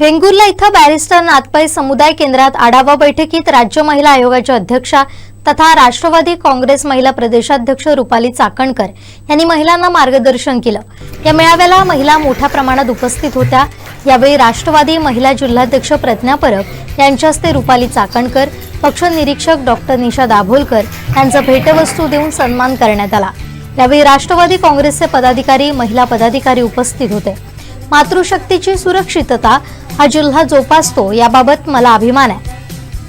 वेंगुर्ला इथं बॅरिस्टर नाथपाई समुदाय केंद्रात आढावा बैठकीत राज्य महिला आयोगाच्या अध्यक्षा तथा राष्ट्रवादी काँग्रेस महिला प्रदेशाध्यक्ष रुपाली चाकणकर यांनी महिलांना मार्गदर्शन केलं. या मेळाव्याला महिला मोठ्या प्रमाणात उपस्थित होत्या. यावेळी राष्ट्रवादी महिला जिल्हाध्यक्ष प्रज्ञा परब यांच्या हस्ते रुपाली चाकणकर पक्ष निरीक्षक डॉक्टर निशा दाभोलकर यांचा भेटवस्तू देऊन सन्मान करण्यात आला. यावेळी राष्ट्रवादी काँग्रेसचे पदाधिकारी महिला पदाधिकारी उपस्थित होते. मातृशक्तीची सुरक्षितता हा जिल्हा जोपासतो याबाबत मला अभिमान आहे.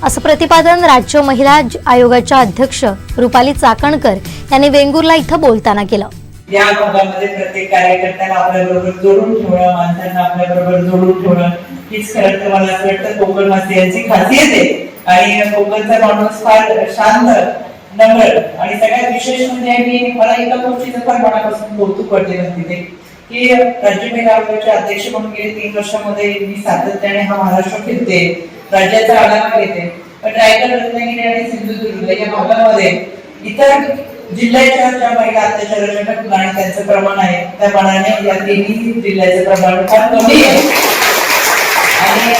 असं प्रतिपादन राज्य महिला आयोगाच्या अध्यक्ष रुपाली चाकणकर यांनी वेंगुर्ला इथं बोलताना केलं. या भागामध्ये प्रत्येक कार्यकर्त्याला आपल्या बरोबर जोडून ठेवणं माणसांना आपल्या बरोबर जोडून ठेवणं हीच खरं तर मला असं वाटतं कोकणवासियांची खासियत आहे. आणि कोकणचा माणूस फार शांत नम्र आणि सगळ्यात विशेष म्हणजे मी मला एका गोष्टीचं पण मनापासून कौतुक वाटलेलं तिथे की राज्य महिला आयोगाचे अध्यक्ष म्हणून गेले तीन वर्षामध्ये मी सातत्याने हा महाराष्ट्र फिरते राज्याचा आढावा घेते. पण रायगड रत्नागिरी आणि सिंधुदुर्ग या भागामध्ये इतर जिल्ह्याच्या ज्या महिला अत्याचाराच्या घटना आणि त्यांचं प्रमाण आहे त्या मानाने या तिन्ही जिल्ह्याचं प्रमाण फार कमी आहे. आणि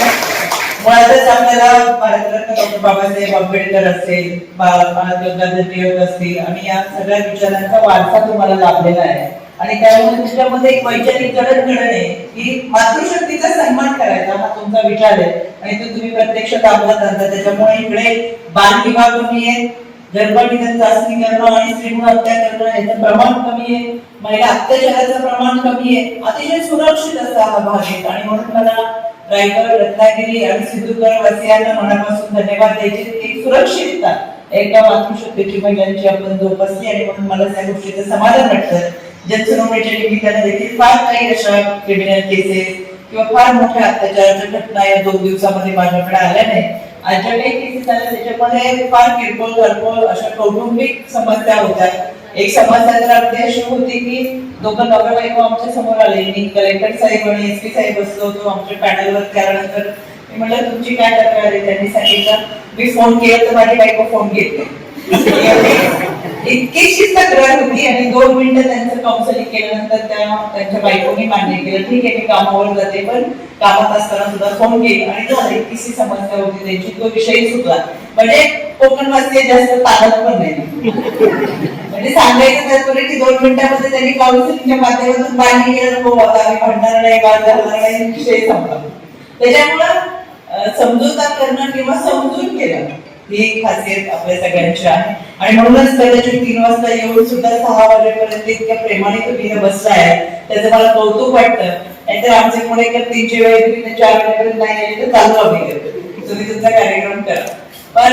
मुळातच आपल्याला भारतरत्न डॉक्टर बाबासाहेब आंबेडकर असतील बाळा गंगाधर टिळक असतील आणि या सगळ्या विचारांचा वारसा तुम्हाला लाभलेला आहे. आणि त्यामुळे तुमच्यामध्ये एक वैचारिक जडणघडण आहे की मातृशक्तीचा सन्मान करायचा हा तुमचा विचार आहे. आणि तो तुम्ही प्रत्यक्ष कामगार आणता त्याच्यामुळे इकडे बालविवाह कमी आहे गर्भनिधन चाचणी करणं आणि स्त्रीमुळे हत्या करणं याचं प्रमाण कमी आहे. महिला अत्याचाराचं प्रमाण कमी आहे. अतिशय सुरक्षित असा हा भाग आहे. आणि म्हणून मला रायगड रत्नागिरी आणि सिंधुदुर्ग वासियांना मनापासून धन्यवाद द्यायचे. एक सुरक्षितता एका मातृशक्तीची महिलांची आपण जोपासली आणि म्हणून मला त्या गोष्टीचं समाधान वाटतं. जनसुनावणीच्या निमित्तानं देखील फार काही अशा क्रिमिनल केसेस किंवा फार मोठ्या अत्याचाराच्या घटना या दोन दिवसामध्ये माझ्याकडे आल्या नाही. आजच्या काही केसेस आल्या त्याच्यामध्ये फार किरकोळ घरपोळ अशा कौटुंबिक समस्या होत्या. एक समस्या तर अगदी अशी होती की दोघं नवरा बायको आमच्यासमोर आले. मी कलेक्टर साहेब आणि एस पी साहेब बसलो होतो आमच्या पॅनलवर त्यानंतर मी म्हटलं तुमची काय तक्रार आहे? त्यांनी सांगितलं मी फोन केला तर माझी बायको फोन घेते. इतकीशी तक्रार होती आणि दोन मिनिटं त्यांचं काउन्सिलिंग केल्यानंतर त्या त्यांच्या बायकोनी मान्य केलं. ठीक आहे मी कामावर जाते पण कामात असताना सुद्धा फोन केला. आणि झालं इतकीशी समस्या होती त्यांची तो विषयी सुटला. म्हणजे कोकणवासी जास्त ताकद पण नाही. म्हणजे सांगायचं तात्पर्य की दोन मिनिटांमध्ये त्यांनी काउन्सिलिंगच्या माध्यमातून मान्य केलं हो आता आम्ही भांडणार नाही वाद घालणार नाही विषय संपला. त्याच्यामुळं अं, करणं किंवा समजून केलं ही एक खासियत आपल्या सगळ्यांची आहे. आणि म्हणूनच कदाचित तीन वाजता येऊन सुद्धा सहा वाजेपर्यंत इतक्या प्रेमाने तुम्ही इथं बसलाय त्याचं मला कौतुक वाटतं. नाहीतर आमचे पुणेकर तीनशे वेळे तुम्ही चार वाजेपर्यंत नाही आले तर चालू आम्ही तुम्ही तुमचा कार्यक्रम करा. पण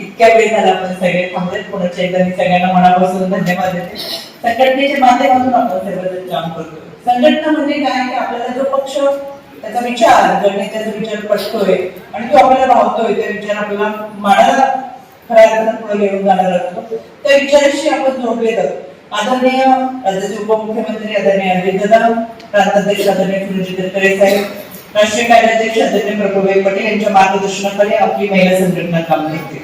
इतक्या वेळ झाला आपण सगळे थांबलेत. पुण्याच्या एकदा मी सगळ्यांना मनापासून धन्यवाद देते. संघटनेच्या माध्यमातून आपण सगळं काम करतो संघटना म्हणजे काय? की आपल्याला जो पक्ष त्याचा विचार गणिताचा विचार पटतोय आणि तो आपल्याला भावतोय त्या विचार आपल्याला मानाला खऱ्या अर्थानं पुढे घेऊन जाणार असतो. त्या विचाराशी आपण जोडले जातो आदरणीय राज्याचे उपमुख्यमंत्री आदरणीय अजित दादा प्रांताध्यक्ष आदरणीय सुरजित तटकरे साहेब राष्ट्रीय कार्याध्यक्ष आदरणीय प्रभुभाई पटेल यांच्या मार्गदर्शनाखाली आपली महिला संघटना काम करते.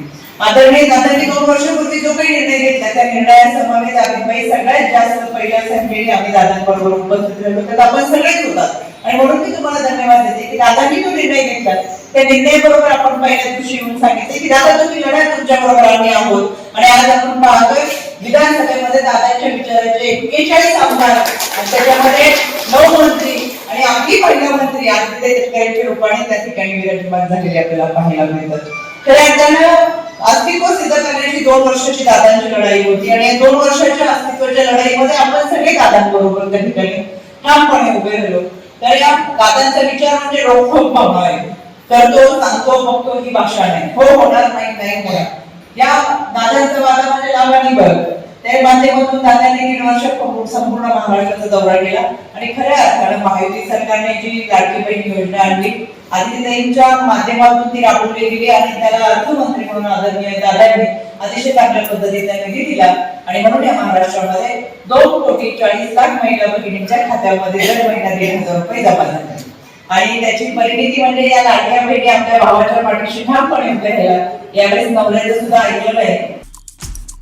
आदरणीय दादांनी दोन वर्षापूर्वी जो काही निर्णय घेतला त्या निर्णयासमवेत आम्ही सगळ्यात जास्त पहिल्या संख्येने आम्ही दादांबरोबर उपस्थित राहिलो. तर आपण सगळेच होतात आणि म्हणून मी तुम्हाला धन्यवाद देते की दादांनी तो निर्णय घेतला. त्या निर्णयाबरोबर आपण पहिल्या दिवशी येऊन सांगितले की दादा तुम्ही लढा तुमच्या बरोबर आम्ही आहोत. आणि आज आपण पाहतोय विधानसभेमध्ये दादांच्या विचाराचे एक्केचाळीस आमदार आणि त्याच्यामध्ये नऊ मंत्री आणि आपली पहिला मंत्री आदित्य तटकरेंच्या रूपाने त्या ठिकाणी विराजमान झालेले आपल्याला पाहायला मिळतात. खऱ्या अर्थानं अस्तित्व सिद्ध करण्याची दोन वर्षाची दादांची लढाई होती. आणि या दोन वर्षाच्या अस्तित्वाच्या लढाईमध्ये आपण सगळे दादांबरोबर त्या ठिकाणी ठामपणे उभे राहिलो. तर या दादांचा विचार म्हणजे रोखोक भावना आहे. करतो सांगतो बघतो ही भाषा नाही. हो होणार नाही नाही होणार. या दादांचं वादा म्हणजे लाभ आणि बळ माध्यमातून दादाने दीड वर्ष संपूर्ण महाराष्ट्राचा दौरा केला. आणि खऱ्या अर्थानं महायुती सरकारने जी लाडकी बहीण योजना आणली आदित्यताईंच्या माध्यमातून ती राबवली गेली आणि त्याला अर्थमंत्री म्हणून आदरणीय दादांनी अतिशय चांगल्या पद्धतीने निधी दिला. आणि म्हणून या महाराष्ट्रामध्ये दोन कोटी चाळीस लाख महिला बहिणींच्या खात्यामध्ये दर महिना दीड हजार रुपये जमा झाले. आणि त्याची परिणिती म्हणजे या लाडक्या बहिणी आपल्या भावाच्या पाठीशी ठामपणे उभ्या राहिल्या. यावेळेस नवऱ्याचं सुद्धा ऐकलेलं आहे.